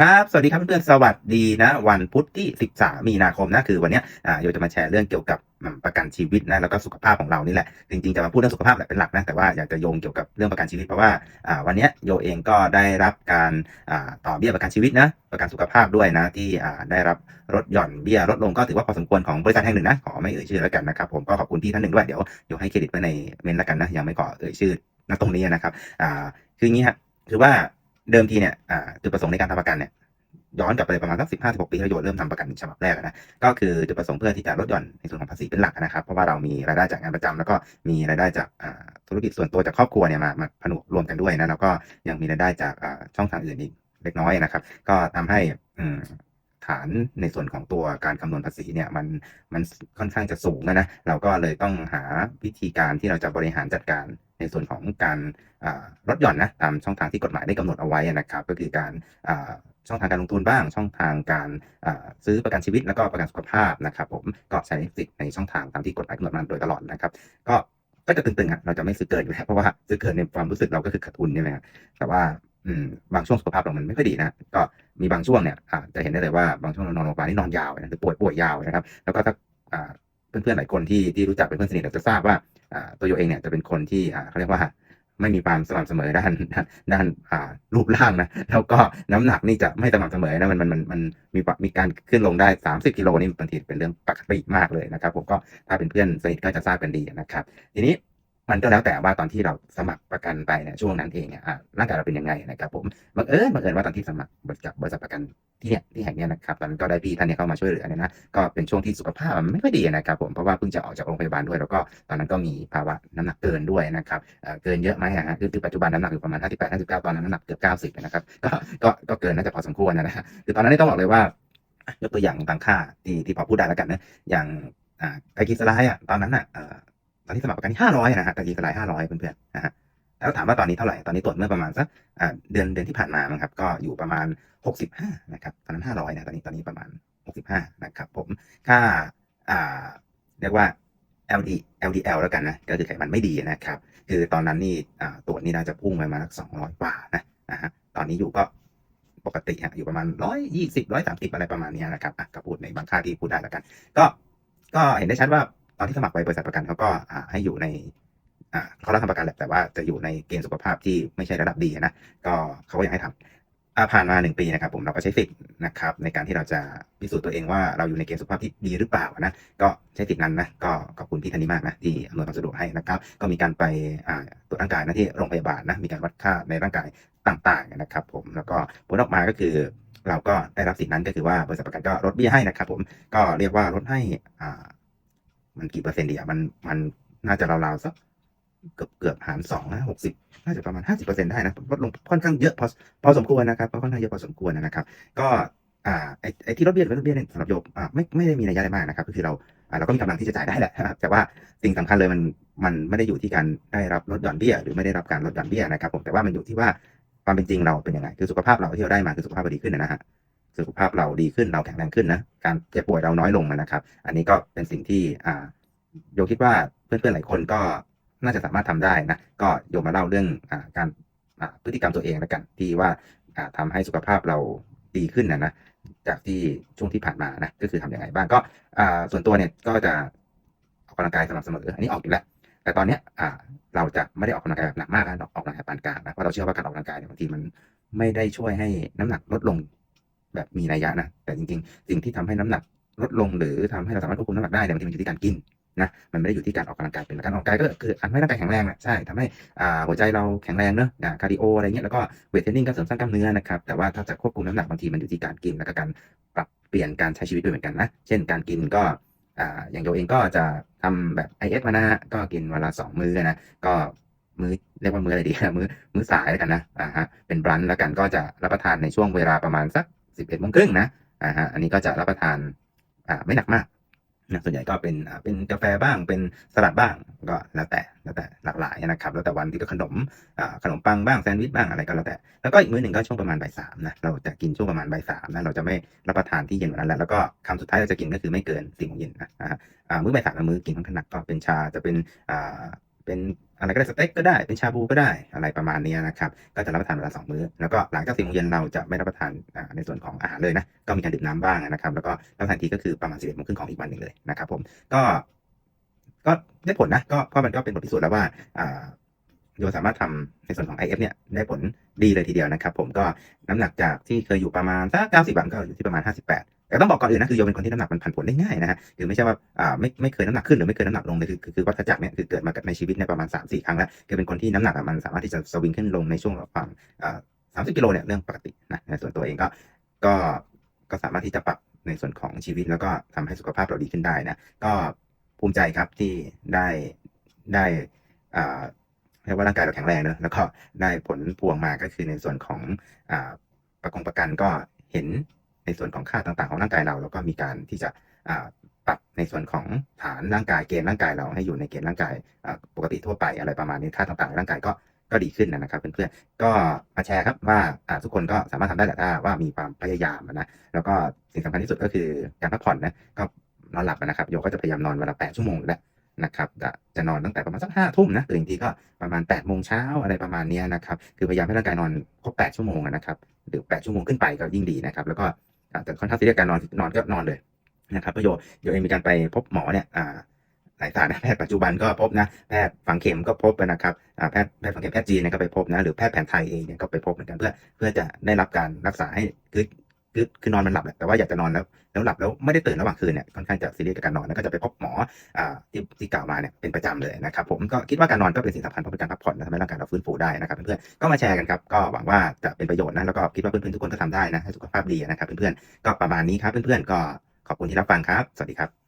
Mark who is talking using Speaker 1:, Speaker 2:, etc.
Speaker 1: ครับ สวัสดีครับเพื่อนๆ สวัสดีนะ วันพุธที่ 13 มีนาคมนะ คือวันนี้อ่าโยจะมาแชร์เรื่องเกี่ยวกับประกันชีวิตนะ แล้วก็สุขภาพของเรานี่แหละ จริงๆ จะมาพูดเรื่องสุขภาพแหละเป็นหลักนะ แต่ว่าอยากจะโยงเกี่ยวกับเรื่องประกันชีวิตเพราะว่าอ่าวันนี้โยเองก็ได้รับการอ่าต่อเบี้ยประกันชีวิตนะ ประกันสุขภาพด้วยนะ ที่อ่าได้รับลดหย่อนเบี้ยลดลงก็ถือว่าพอสมควรของบริษัทแห่งหนึ่งนะ ขอไม่เอ่ยชื่อแล้วกันนะครับ ผมก็ขอบคุณพี่ท่านหนึ่งด้วยเดี๋ยวโยให้เครดิตไว้ในเมนต์แล้วกันนะ ยังไม่ขอเอ่ยชื่อณตรงนี้นะครับ อ่า คืออย่างนี้ฮะคือว่า เดิมทีเนี่ยอ่าจุดประสงค์ในการทำประกันเนี่ยย้อนกลับไปประมาณสักสิบห้าสิบหกปีที่เราโยนเริ่มทำประกันฉบับแรกนะก็คือจุดประสงค์เพื่อที่จะลดหย่อนในส่วนของภาษีเป็นหลักนะครับ เพราะว่าเรามีรายได้จากงานประจำแล้วก็มีรายได้จากอ่าธุรกิจส่วนตัวจากครอบครัวเนี่ยมามาผนวกรวมกันด้วยนะแล้วก็ยังมีรายได้จากอ่าช่องทางอื่นอีกเล็กน้อยนะครับ ก็ทำให้อืมฐานในส่วนของตัวการคำนวณภาษีเนี่ยมันมันค่อนข้างจะสูงนะนะเราก็เลยต้องหาวิธีการที่เราจะบริหารจัดการ ในส่วนของการลดหย่อนนะตามช่องทางที่กฎหมายได้กำหนดเอาไว้นะครับ ก็คือการช่องทางการลงทุนบ้าง ช่องทางการซื้อประกันชีวิตแล้วก็ประกันสุขภาพนะครับ ผมก็ใช้สิทธิ์ในช่องทางตามที่กฎหมายกำหนดมาโดยตลอดนะครับ ก็ก็จะตึงๆอะเราจะไม่ซื้อเกินอยู่แล้วเพราะว่าซื้อเกินในความรู้สึกเราก็คือขาดทุนใช่ไหมครับแต่ว่าบางช่วงสุขภาพเรามันไม่ค่อยดีนะ ก็มีบางช่วงเนี่ยจะเห็นได้เลยว่าบางช่วงเรานอนโรงพยาบาลนี่นอนยาวนะหรือป่วยป่วยยาวนะครับ แล้วก็ถ้า เพื่อนๆหลายคนที่ที่รู้จักเป็นเพื่อนสนิทเราจะทราบว่าตัวโยเองเนี่ยจะเป็นคนที่เขาเรียกว่าไม่มีความสม่ำเสมอด้านด้านรูปร่างนะแล้วก็น้ำหนักนี่จะไม่สม่ำเสมอนะมันมันมันมันมีมีการขึ้นลงได้ 30กิโลนี่บางทีเป็นเรื่องปกติมากเลยนะครับ ผมก็ถ้าเป็นเพื่อนสนิทก็จะทราบกันดีนะครับ ทีนี้ มันก็แล้วแต่ว่าตอนที่เราสมัครประกันไปเนี่ยช่วงนั้นเองเนี่ยร่างกายเราเป็นยังไงนะครับผมบังเอิญบังเอิญว่าตอนที่สมัครกับบริษัทประกันที่เนี่ยที่แห่งนี้นะครับตอนนั้นก็ได้พี่ท่านเนี้เข้ามาช่วยเหลือเนี่ยนะก็เป็นช่วงที่สุขภาพมันไม่ค่อยดีนะครับผมเพราะว่าเพิ่งจะออกจากโรงพยาบาลด้วย แล้วก็ตอนนั้นก็มีภาวะน้ำหนักเกินด้วยนะครับเเกินเยอะไหมฮะคือปัจจุบันน้ำหนักอยู่ประมาณ58 59ตอนนั้นน้ำหนักเกือบ90นะครับก็ก็ก็เกินน่าจะพอสมควรนะฮะคือตอนนั้นต้องบอกเลยว่ายกตัวอย่างบางค่าที่ที่พอพูดได้แล้วกันนะอย่างไกลกีสไลด์อะตอนนั้นอะ ตอนที่สมัครประกันที่ห้าร้อยนะฮะไกลกีสไลด์ห้าร้อยเพื่อนๆนะฮะแล้วถามว่าตอนนี้เท่าไหร่ตอนนี้ตรวจเมื่อประมาณสักเดือนเดือนที่ผ่านมามั้งครับ ก็อยู่ประมาณหกสิบห้านะครับตอนนั้นห้าร้อยนะตอนนี้ตอนนี้ประมาณหกสิบห้านะครับ ผมค่าอ่าเรียกว่า LD LDL แล้วกันนะก็คือไขมันไม่ดีนะครับ คือตอนนั้นนี่ตรวจนี่น่าจะพุ่งไปมาสักสองร้อยกว่านะนะฮะตอนนี้อยู่ก็ปกติฮะอยู่ประมาณร้อยยี่สิบร้อยสามสิบอะไรประมาณนี้นะครับอะก็พูดในบางค่าที่พูดได้แล้วกัน ก็ก็เห็นได้ชัดว่า อนที่สมัครไปบริษัทประกันเขาก็ให้อยู่ในเขารับทำประกันแหละแต่ว่าจะอยู่ในเกณฑ์สุขภาพที่ไม่ใช่ระดับดีนะก็เขาก็ยังให้ทำอ่าผ่านมาหนึ่งปีนะครับ ผมเราก็ใช้สิทธิ์นะครับ ในการที่เราจะพิสูจน์ตัวเองว่าเราอยู่ในเกณฑ์สุขภาพที่ดีหรือเปล่านะก็ใช้สิทธิ์นั้นนะก็ขอบคุณพี่ท่านนี้มากนะที่อำนวยความสะดวกให้นะครับ ก็มีการไปตรวจร่างกายนะที่โรงพยาบาลนะมีการวัดค่าในร่างกายต่างๆนะครับ ผมแล้วก็ผลออกมาก็คือเราก็ได้รับสิทธินั้นก็คือว่าบริษัทประกันก็ลดเบี้ยให้นะครับ ผมก็เรียกว่าลดให้อ่า มันกี่เปอร์เซ็นต์ดีอะมันมันน่าจะราวๆสักเกือบเกือบหารสองนะหกสิบน่าจะประมาณห้าสิบเปอร์เซ็นต์ได้นะลดลงค่อนข้างเยอะพอพอสมควรนะครับค่อนข้างเยอะพอสมควรนะครับ ก็อ่าไอ้ไอที่ลดเบี้ยลดเบี้ยเนี่ยสำหรับโยมอ่าไม่ไม่ได้มีนัยยะอะไรมากนะครับ ก็คือเราอ่าเราก็มีกำลังที่จะจ่ายได้แหละแต่ว่าสิ่งสำคัญเลยมันมันไม่ได้อยู่ที่การได้รับลดหย่อนเบี้ยหรือไม่ได้รับการลดหย่อนเบี้ยนะครับผมแต่ว่ามันอยู่ที่ว่าความเป็นจริงเราเป็นยังไงคือสุขภาพเราที่เราได้มาคือสุขภาพดีขึ้นนะฮะ สุขภาพเราดีขึ้นเราแข็งแรงขึ้นนะการเจ็บป่วยเราน้อยลงนะครับ อันนี้ก็เป็นสิ่งที่อ่าโยคิดว่าเพื่อนๆหลายคนก็น่าจะสามารถทำได้นะก็โยมาเล่าเรื่องอ่าการพฤติกรรมตัวเองแล้วกันที่ว่าอ่าทำให้สุขภาพเราดีขึ้นนะนะจากที่ช่วงที่ผ่านมานะก็คือทำยังไงบ้างก็ส่วนตัวเนี่ยก็จะออกกำลังกายสม่ำเสมออันนี้ออกอยู่แล้วแต่ตอนเนี้ยเราจะไม่ได้ออกกำลังกายแบบหนักมากนะออกกำลังกายปานกลางนะเพราะเราเชื่อว่าการออกกำลังกายเนี่ยบางทีมันไม่ได้ช่วยให้น้ำหนักลดลง แบบมีนัยยะนะ แต่จริงๆ สิ่งที่ทำให้น้ำหนักลดลงหรือทำให้เราสามารถควบคุมน้ำหนักได้เนี่ยบางทีมันอยู่ที่การกินนะมันไม่ได้อยู่ที่การออกกำลังกายเป็นการออกกำลังกายก็คือทำให้ร่างกายแข็งแรงแหละใช่ทำให้อ่าหัวใจเราแข็งแรงเนอะคาร์ดิโออะไรเงี้ยแล้วก็เวทเทรนนิ่งการเสริมสร้างกล้ามเนื้อนะครับแต่ว่าถ้าจะควบคุมน้ำหนักบางทีมันอยู่ที่การกินแล้วก็การปรับเปลี่ยนการใช้ชีวิตด้วยเหมือนกันนะเช่นการกินก็อ่าอย่างโยเองก็จะทำแบบ IF มานะฮะก็กินเวนลาสองมื้อนะก็มื้อเรียกว่ามื้ออะไรดี มื้อมื้อสายแล้วกันนะอ่าฮะเป็นบรันแล้วกันก็จะรับประทานในช่วงเวลาประมาณสัก สิบเอ็ดโมงครึ่งนะอ่าฮะอันนี้ก็จะรับประทานอ่าไม่หนักมากนะส่วนใหญ่ก็เป็นอ่าเป็นกาแฟบ้างเป็นสลัดบ้างก็แล้วแต่แล้วแต่หลากหลายนะครับ แล้วแต่วันที่ก็ขนมอ่าขนมปังบ้างแซนด์วิชบ้างอะไรก็แล้วแต่ แล้วก็อีกมื้อหนึ่งก็ช่วงประมาณบ่ายสามนะเราจะกินช่วงประมาณบ่ายสามนะเราจะไม่รับประทานที่เย็นว่านั้นแล้วแล้วก็คำสุดท้ายเราจะกินก็คือไม่เกินสี่โมงเย็นนะอ่าอ่ามื้อบ่ายสามมื้อกินค่อนข้างหนักก็เป็นชาจะเป็นอ่า เป็นอะไรก็ได้สเต็กก็ได้เป็นชาบูก็ได้อะไรประมาณนี้นะครับ ก็จะรับประทานเวลาสองมื้อ แล้วก็หลังจากสี่โมงเย็นเราจะไม่รับประทานในส่วนของอาหารเลยนะก็มีการดื่มน้ำบ้างนะครับ แล้วก็รับประทานทีก็คือประมาณสิบเอ็ดโมงครึ่งของอีกวันหนึ่งเลยนะครับ ผมก็ ก็ได้ผลนะก็เพราะมันก็เป็นบทพิสูจน์แล้วว่าโยสามารถทำในส่วนของ IF เนี่ยได้ผลดีเลยทีเดียวนะครับ ผมก็น้ำหนักจากที่เคยอยู่ประมาณสักเก้าสิบวันก็อยู่ที่ประมาณห้าสิบแปด แต่ต้องบอกก่อนอื่นนะคือโยเป็นคนที่น้ำหนักมันผันผวนได้ง่ายนะฮะคือไม่ใช่ว่าอ่าไม่ไม่เคยน้ำหนักขึ้นหรือไม่เคยน้ำหนักลงเลยคือคือวัฏจักรเนี่ยคือเกิดมาในชีวิตเนี่ยประมาณสามสี่ครั้งแล้วคือเป็นคนที่น้ำหนักมันสามารถที่จะสวิงขึ้นลงในช่วงระหว่างอ่าสามสิบกิโลเนี่ยเรื่องปกตินะในส่วนตัวเองก็ก็ก็สามารถที่จะปรับในส่วนของชีวิตแล้วก็ทำให้สุขภาพเราดีขึ้นได้นะก็ภูมิใจครับที่ได้ได้อ่าเรียกว่าร่างกายเราแข็งแรงเนอะแล้วก็ได้ผลพวงมาก็คือในส่วนของอ่าประกงประกันก็เห็น ในส่วนของค่าต่างๆของร่างกายเรา แล้วก็มีการที่จะปรับในส่วนของฐานร่างกายเกณฑ์ร่างกายเราให้อยู่ในเกณฑ์ร่างกายปกติทั่วไปอะไรประมาณนี้ค่าต่างๆในร่างกายก็ก็ดีขึ้นนะครับเพื่อนๆก็มาแชร์ครับว่าทุกคนก็สามารถทำได้แหละถ้าว่ามีความพยายามนะแล้วก็สิ่งสำคัญที่สุดก็คือการพักผ่อนนะก็นอนหลับนะครับโยก็จะพยายามนอนวันละแปดชั่วโมงแล้วนะครับจะนอนตั้งแต่ประมาณสักห้าทุ่มนะตื่นทีก็ประมาณแปดโมงเช้าอะไรประมาณนี้นะครับคือพยายามให้ร่างกายนอนครบแปดชั่วโมงนะครับหรือแปดชั่วโมงขึ้นไปก็ยิ่งดีนะครับแล้วก็ แต่ค่อนข้างซีเรียสการนอนนอนก็นอนเลยนะครับประโยโยเองมีการไปพบหมอเนี่ยหลายศาสตร์นะแพทย์ปัจจุบันก็พบนะแพทย์ฝังเข็มก็พบนะครับแพทย์แพทย์ฝังเข็มแพทย์จีนก็ไปพบนะหรือแพทย์แผนไทยเองเนี่ยก็ไปพบเหมือนกันเพื่อเพื่อจะได้รับการรักษาให้คือ คือคือนอนมันหลับแหละแต่ว่าอยากจะนอนแล้วแล้วหลับแล้วไม่ได้ตื่นระหว่างคืนเนี่ยค่อนข้างจะซีเรียสกับการนอนแล้วก็จะไปพบหมออ่าที่ที่กล่าวมาเนี่ยเป็นประจำเลยนะครับผมก็คิดว่าการนอนก็เป็นสิ่งสำคัญเพราะเป็นการพักผ่อนและทำให้ร่างกายเราฟื้นฟูได้นะครับเพื่อนๆก็มาแชร์กันครับก็หวังว่าจะเป็นประโยชน์นะแล้วก็คิดว่าเพื่อนๆทุกคนก็ทำได้นะให้สุขภาพดีนะครับเพื่อนๆก็ประมาณนี้ครับเพื่อนๆก็ขอบคุณที่รับฟังครับ สวัสดีครับ